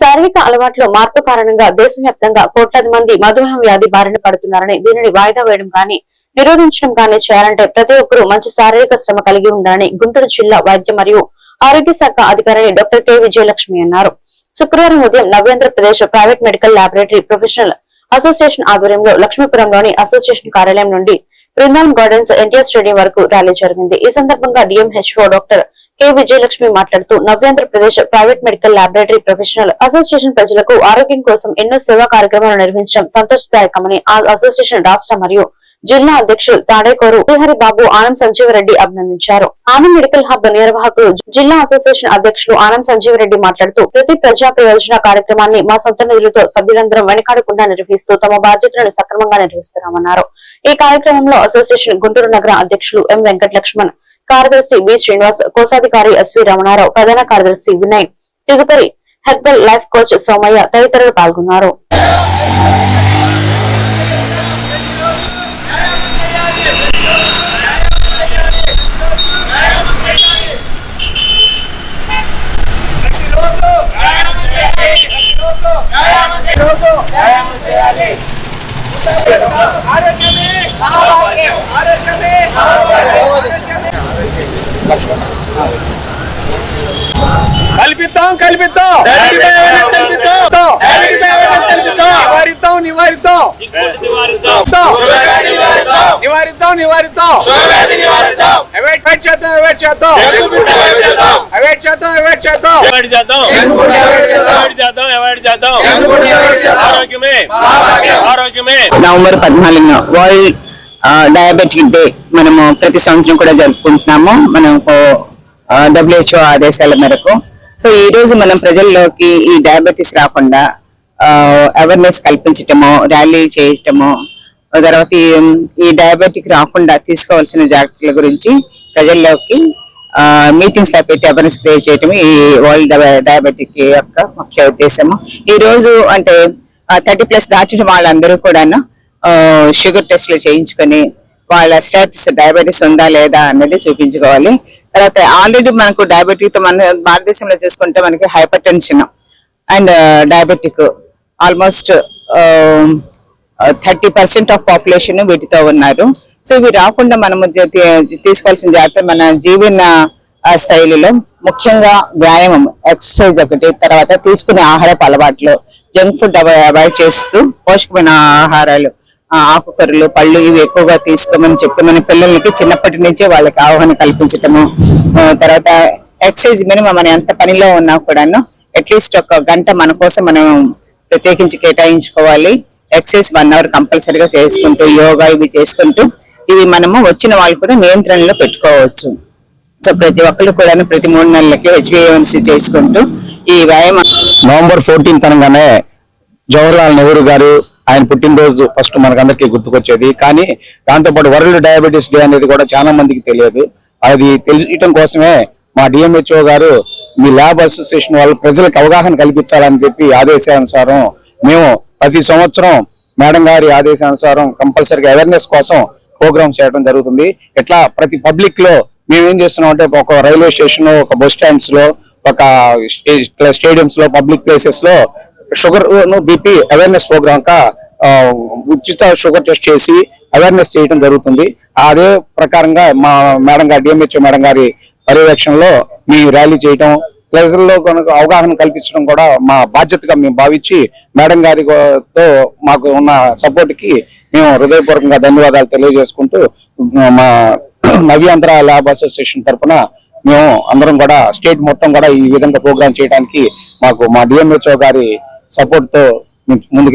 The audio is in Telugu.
శారీరక అలవాట్లో మార్పు కారణంగా దేశవ్యాప్తంగా కోట్లాది మంది మధుమేహం వ్యాధి బారిన పడుతున్నారని దీనిని వాయిదా వేయడం కానీ నిరోధించడం కానీ చేయాలంటే ప్రతి ఒక్కరూ మంచి శారీరక శ్రమ కలిగి ఉండాలని గుంటూరు జిల్లా వైద్య మరియు ఆరోగ్య శాఖ అధికారిని డాక్టర్ కె. విజయలక్ష్మి అన్నారు. శుక్రవారం ఉదయం Navyandhrapradesh private medical laboratory professional association ఆధ్వర్యంలో లక్ష్మీపురంలోని అసోసియేషన్ కార్యాలయం నుండి బృందావన్ గార్డెన్స్ ఎన్టీఆర్ స్టేడియం వరకు ర్యాలీ జరిగింది. ఈ సందర్భంగా డిఎంహెచ్ఓ డాక్టర్ కె విజయలక్ష్మి మాట్లాడుతూ Navyandhrapradesh private medical laboratory professional association ప్రజలకు ఆరోగ్యం కోసం ఎన్నో సేవా కార్యక్రమాలు నిర్వహించడం సంతోషదాయకమని ఆ అసోసియేషన్ రాష్ట్ర మరియు జిల్లా అధ్యక్షులు తాడేకోరు శ్రీహరి బాబు ఆనంద్ సంజీవరెడ్డి అభినందించారు. ఆనంద్ మెడికల్ హబ్ నిర్వాహకులు జిల్లా అసోసియేషన్ అధ్యక్షులు ఆనంద్ సంజీవరెడ్డి మాట్లాడుతూ ప్రతి ప్రజా ప్రయోజన కార్యక్రమాన్ని మా సొంత నిధులతో సభ్యులందరం వెనకాడకుండా నిర్వహిస్తూ తమ బాధ్యతలను సక్రమంగా నిర్వహిస్తున్నామన్నారు. ఈ కార్యక్రమంలో అసోసియేషన్ గుంటూరు నగర అధ్యక్షులు ఎం వెంకట లక్ష్మణ్ కార్యదర్శి బి శ్రీనివాస్ కోశాధికారి ఎస్వి రమణారావు ప్రధాన కార్యదర్శి Vinay Tigupari herbal life coach Somaiah తదితరులు పాల్గొన్నారు. కల్పిద్దాం కల్పిద్దాం నివారిద్దాం నివారిద్దాం నివారిద్దాం నివారిద్దాం అవాయిడ్ చేద్దాం చేద్దాం. అవాయిడ్ చేద్దాం. అవాయిడ్ చేద్దాం. అవాయిడ్ చేద్దాం ఆరోగ్యమే. ఆరోగ్యమే. నవంబర్ పద్నాలుగున వరల్డ్ డయాబెటిక్ డే మనము ప్రతి సంవత్సరం కూడా జరుపుకుంటున్నాము. మనం డబ్ల్యూహెచ్ఓ ఆదేశాల మేరకు. సో ఈ రోజు మనం ప్రజల్లోకి ఈ డయాబెటీస్ రాకుండా అవేర్నెస్ కల్పించటము ర్యాలీ చేయటము తర్వాత ఈ- డయాబెటిక్ రాకుండా తీసుకోవాల్సిన జాగ్రత్తల గురించి ప్రజల్లోకి మీటింగ్స్లో పెట్టి అవేర్నెస్ క్రియేట్ చేయటం ఈ వరల్డ్ డయాబెటిక్ యొక్క ముఖ్య ఉద్దేశము. ఈ రోజు అంటే థర్టీ ప్లస్ దాటిన వాళ్ళందరూ కూడాను షుగర్ టెస్ట్లు చేయించుకొని వాళ్ళ స్టేటస్ డయాబెటీస్ ఉందా లేదా అనేది చూపించుకోవాలి. తర్వాత ఆల్రెడీ మనకు డయాబెటిక్తో మన భారతదేశంలో చూసుకుంటే మనకి hypertension and diabetic almost thirty percent of population వీటితో ఉన్నారు. సో ఇవి రాకుండా మనము తీసుకోవాల్సిన జాగ్రత్త మన జీవన శైలిలో ముఖ్యంగా వ్యాయామం ఎక్సర్సైజ్ ఒకటి తర్వాత తీసుకునే ఆహారపు అలవాట్లు జంక్ ఫుడ్ అవాయిడ్ చేస్తూ పోషకమైన ఆహారాలు ఆకుకూరలు పళ్ళు ఇవి ఎక్కువగా తీసుకోమని చెప్పి మన పిల్లలకి చిన్నప్పటి నుంచే వాళ్ళకి అవగాహన కల్పించటము. తర్వాత ఎక్సర్సైజ్ మినిమం మనం ఎంత పనిలో ఉన్నా కూడాను అట్లీస్ట్ ఒక గంట మన కోసం మనం ప్రత్యేకించి కేటాయించుకోవాలి. ఎక్సర్సైజ్ వన్ అవర్ కంపల్సరీగా చేసుకుంటూ యోగా ఇవి చేసుకుంటూ ఇవి మనము వచ్చిన వాళ్ళు కూడా నియంత్రణలో పెట్టుకోవచ్చు. సో ప్రతి ఒక్కరు కూడా ప్రతి మూడు నెలలకి హెచ్బిఎన్సీ చేసుకుంటూ ఈ వ్యాయామం నవంబర్ ఫోర్టీన్త్ అనగానే జవహర్లాల్ నెహ్రూ గారు ఆయన పుట్టినరోజు ఫస్ట్ మనకందరికీ గుర్తుకొచ్చేది. కానీ దాంతోపాటు వరల్డ్ డయాబెటీస్ డే అనేది కూడా చాలా మందికి తెలియదు. అది తెలియటం కోసమే మా డిఎంహెచ్ఓ గారు మీ ల్యాబ్ అసోసియేషన్ వాళ్ళు ప్రజలకు అవగాహన కల్పించాలని చెప్పి ఆదేశానుసారం మేము ప్రతి సంవత్సరం మేడం గారి ఆదేశానుసారం కంపల్సరీగా అవేర్నెస్ కోసం ప్రోగ్రామ్ చేయడం జరుగుతుంది. ఇట్లా ప్రతి పబ్లిక్లో మేము ఏం చేస్తున్నాం అంటే ఒక రైల్వే స్టేషన్ ఒక బస్ స్టాండ్స్లో ఒక స్టేడియంస్లో పబ్లిక్ ప్లేసెస్లో షుగర్ బీపీ అవేర్నెస్ ప్రోగ్రామ్ కా ఉచిత షుగర్ టెస్ట్ చేసి అవేర్నెస్ చేయడం జరుగుతుంది. అదే ప్రకారంగా మా మేడం గారి డిఎంహెచ్ఓ మేడం గారి పర్యవేక్షణలో మీ ర్యాలీ చేయటం ప్రజల్లో కనుక అవగాహన కల్పించడం కూడా మా బాధ్యతగా మేము భావించి మేడం గారితో మాకు ఉన్న సపోర్ట్కి మేము హృదయపూర్వకంగా ధన్యవాదాలు తెలియజేసుకుంటూ మా నవ్యాంధ్ర ల్యాబ్ అసోసియేషన్ తరపున మేము అందరం కూడా స్టేట్ మొత్తం కూడా ఈ విధంగా ప్రోగ్రామ్ చేయడానికి మాకు మా డిఎంహెచ్ఓ గారి సపోర్ట్తో ముందుకెళ్తాం.